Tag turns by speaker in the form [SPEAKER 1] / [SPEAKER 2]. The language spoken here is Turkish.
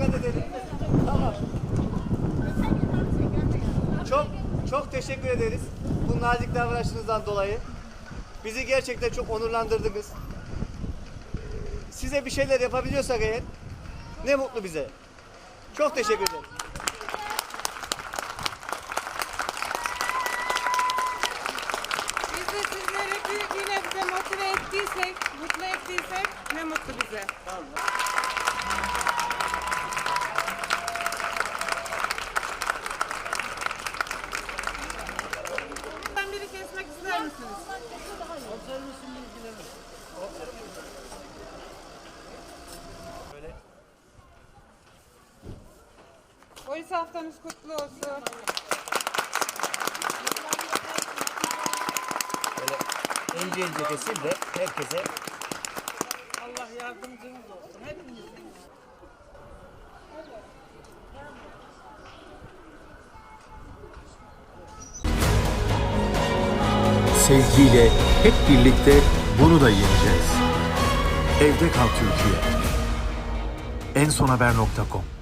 [SPEAKER 1] dikkat edelim. Tamam. Çok çok teşekkür ederiz. Bu nazik davranışınızdan dolayı. Bizi gerçekten çok onurlandırdınız. Size bir şeyler yapabiliyorsak eğer ne mutlu bize. Çok teşekkür ederim.
[SPEAKER 2] Biz de sizleri yine bize motive ettiysek, mutlu ettiysek ne mutlu bize. Tamam. İster misiniz?
[SPEAKER 1] Böyle
[SPEAKER 2] Polis haftanız kutlu olsun.
[SPEAKER 1] böyle ince ince kesim de herkese
[SPEAKER 2] Allah yardımcınız olsun
[SPEAKER 3] Sevgiyle hep birlikte bunu da yeneceğiz. Evde kal Türkiye. ensonhaber.com